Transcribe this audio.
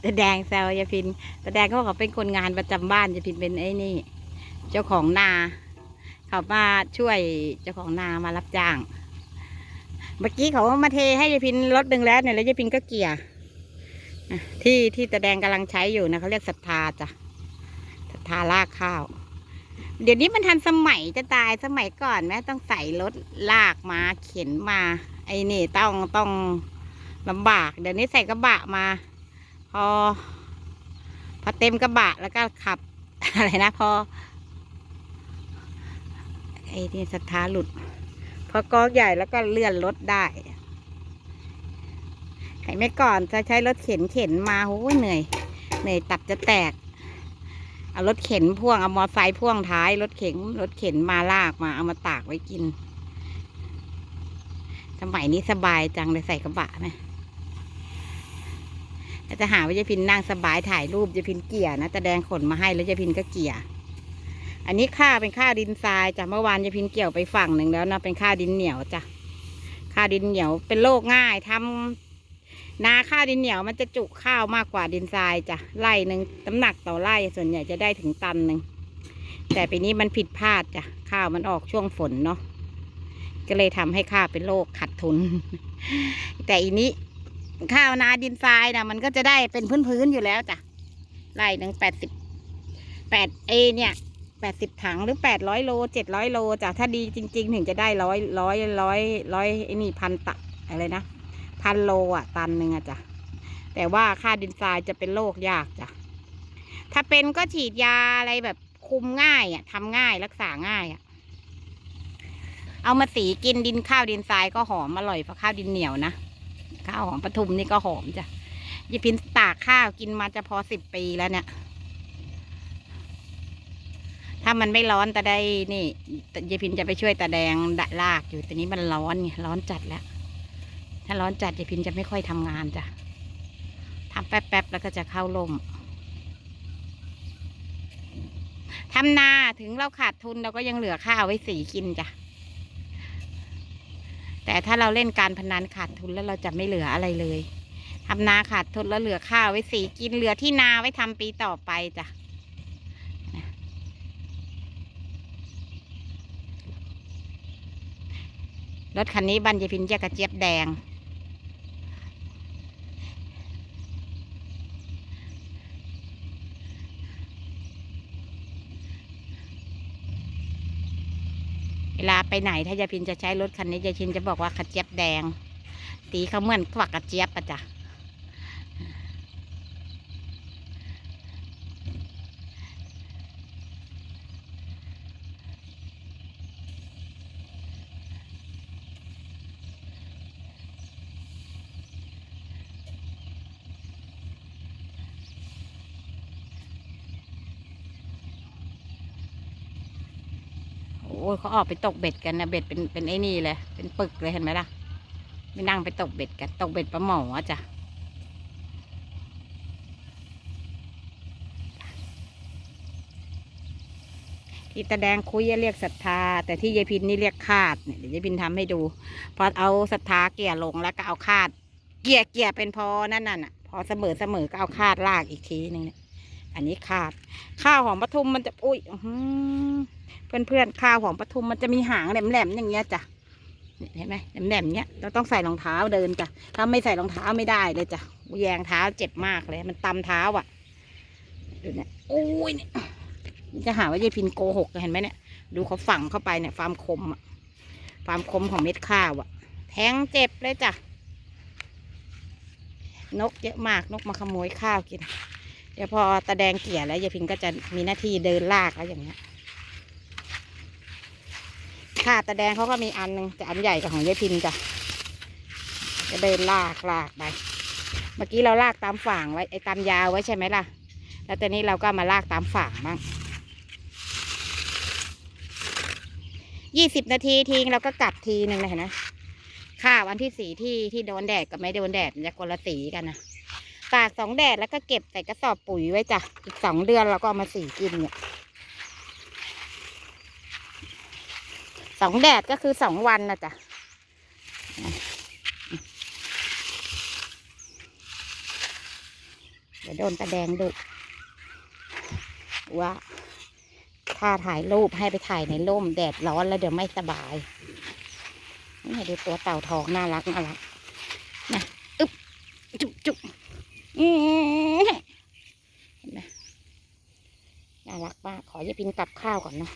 แต่แดงแซวยายพินแต่แดงเขาบอกเขาเป็นคนงานประจำบ้านยายพินเป็นไอ้นี่ เจ้าของนา เขามาช่วยเจ้าของนามารับจ้าง เมื่อกี้เขามาเทให้ยายพินรถหนึ่งแล้วเนี่ยแล้วยายพินก็เกี่ยที่ที่ตะแดงกำลังใช้อยู่นะเขาเรียกศรัทธาจ้ะศรัทธาลากข้าว เดี๋ยวนี้มันทันสมัยจะตายสมัยก่อนแม่ต้องใส่รถลากมาเข็นมา ไอ้นี่ต้องต้อง ลำบาก เดี๋ยวนี้ใส่กระบะมา พอ พอเต็มกระบะแล้วก็ขับ อะไรนะพอไอ้นี่สถาหลุด พอกอกใหญ่แล้วก็เลื่อนรถได้ไอ้ไม่ก่อนจะใช้รถเข็นเข็นมาโอ้ยเหนื่อย เหนื่อยตับจะแตก เอารถเข็นพ่วง เอามอไซค์พ่วงท้ายรถเข็นรถเข็นมาลากมาเอามาตากไว้กิน สมัยนี้สบายจังเลยใส่กระบะนะแล้ว จะหาว่ายายพินนั่งสบายถ่ายรูปยายพินเกี่ยนะแต่แดงขนมาให้แล้วยายพินก็เกี่ย อันนี้ข้าเป็นข้าดินทรายจ้ะเมื่อวานยายพินเกี่ยวไปฝั่งหนึ่งแล้วนะเป็นข้าดินเหนียวจ้ะข้าดินเหนียวเป็นโรคง่ายทำนาข้าวดินเหนียวมันจะจุข้าวมากกว่าดินทรายจ้ะไร่หนึ่งน้ำหนักต่อไร่ส่วนใหญ่จะได้ถึงตันหนึ่งแต่ปีนี้มันผิดพลาดจ้ะข้าวมันออกช่วงฝนเนาะก็เลยทำให้ข้าวเป็นโรคขาดทุน แต่อีนี้ ข้าวนาดินทรายนะมันก็จะได้เป็นพื้นๆอยู่แล้วจ้ะไร่หนึ่งแปดสิบแปดเอเนี่ยแปดสิบถังหรือแปดร้อยโลเจ็ดร้อยโลจ้ะถ้าดีจริง ๆ ถึงจะได้ร้อยร้อยร้อยร้อยไอ้นี่พันตะอะไรนะพันโลอะ ตันหนึ่งอะจ้ะแต่ว่าค่าดินทรายจะเป็นโรคยากจ้ะถ้าเป็นก็ฉีดยาอะไรแบบคุมง่ายอะทำง่ายรักษาง่ายอะเอามาสีกินดินข้าวดินทรายก็หอมอร่อยกว่าข้าวดินเหนียวนะ ข้าวหอมปทุมนี่ก็หอมจ้ะยายพินตากข้าวกินมาจะพอสิบปีแล้วเนี่ย ถ้ามันไม่ร้อนตาได้นี่ยายพินจะไปช่วยตาแดงดะลากอยู่แต่นี้มันร้อนไงร้อนจัดแล้ว ถ้าร้อนจัดยายพินจะไม่ค่อยทำงานจ้ะทำแป๊บๆแล้วก็จะเข้าลมทำนาถึงเราขาดทุนเราก็ยังเหลือข้าวไว้สีกินจ้ะ แต่ถ้าเราเล่นการพนันขาดทุนแล้วเราจะไม่เหลืออะไรเลยทำนาขาดทุนแล้วเหลือข้าวไว้สีกินเหลือที่นาไว้ทำปีต่อไปจ้ะรถคันนี้บันยายพินเรียกกระเจี๊ยบแดง เวลาไปไหนถ้ายายพินจะใช้รถคันนี้ยายพินจะบอกว่ากระเจี๊ยบแดง ตีเขาเหมือนฝักกระเจี๊ยบอะจ้ะโอ้ยเขาออกไปตกเบ็ดกันนะเบ็ดเป็นเป็นไอ้นี่เลย เป็นปึกเลยเห็นไหมล่ะไม่นั่งไปตกเบ็ดกันตกเบ็ดปลาหมอจ้ะที่ตาแดงคุยเรียกศรัทธา แต่ที่ยายพินนี่เรียกคาดเนี่ยเดี๋ยวยายพินทำให้ดู พอเอาศรัทธาเกี่ยลงแล้วก็เอาคาด เกี่ยเกี่ยเป็นพอนั่นน่ะ พอเสมอเสมอก็เอาคาดลากอีกทีหนึ่งเนี่ยอันนี้คาด ข้าวหอมปทุมมันจะอุ้ยเพื่อน เพื่อนๆข้าวหอมปทุมมันจะมีหางแหลมๆอย่างเงี้ยจ้ะเห็นไหมแหลมๆเนี้ยเราต้องใส่รองเท้าเดินจ้ะถ้าไม่ใส่รองเท้าไม่ได้เลยจ้ะแยงเท้าเจ็บมากเลย มันตำเท้าอะดูเนี่ยโอ้ยเนี่ยจะหาว่ายายพินโกหกเห็นไหมเนี่ยดูเขาฝังเข้าไปเนี่ยความคมอะความคมของเม็ดข้าวอะ แทงเจ็บเลยจ้ะนกเยอะมากนกมาขโมยข้าวกิน เดี๋ยวพอตะแดงเกลี่ยแล้วยายพินก็จะมีหน้าที่เดินลากแล้วอย่างเงี้ย ค่ะตะแดงเขาก็มีอันหนึ่งแต่อันใหญ่กว่าของยายพินจ้ะจะเดินลากลากไป เมื่อกี้เราลากตามฝั่งไว้ไอ้ตามยาวไว้ใช่ไหมล่ะ แล้วตอนนี้เราก็มาลากตามฝั่งบ้างยี่สิบนาทีทิ้งเราก็กลับทีหนึ่งนะเห็นไหมข้าววันที่สีที่ที่โดนแดดกับไม่โดนแดดมันจะคนละสีกันนะตากสองแดดแล้วก็เก็บใส่กระสอบปุ๋ยไว้จ้ะอีกสองเดือนเราก็เอามาสีกินเนี่ย สองแดดก็คือสองวันนะจ๊ะเดี๋ยวโดนตาแดงดุว่าถ้าถ่ายรูปให้ไปถ่ายในร่มแดดร้อนแล้วเดี๋ยวไม่สบายนี่ดูตัวเต่าทองน่ารักน่ารักนะอึ๊บจุ๊บจุ๊บเห็นไหมน่ารักมากขอยายพินกลับข้าวก่อนนะ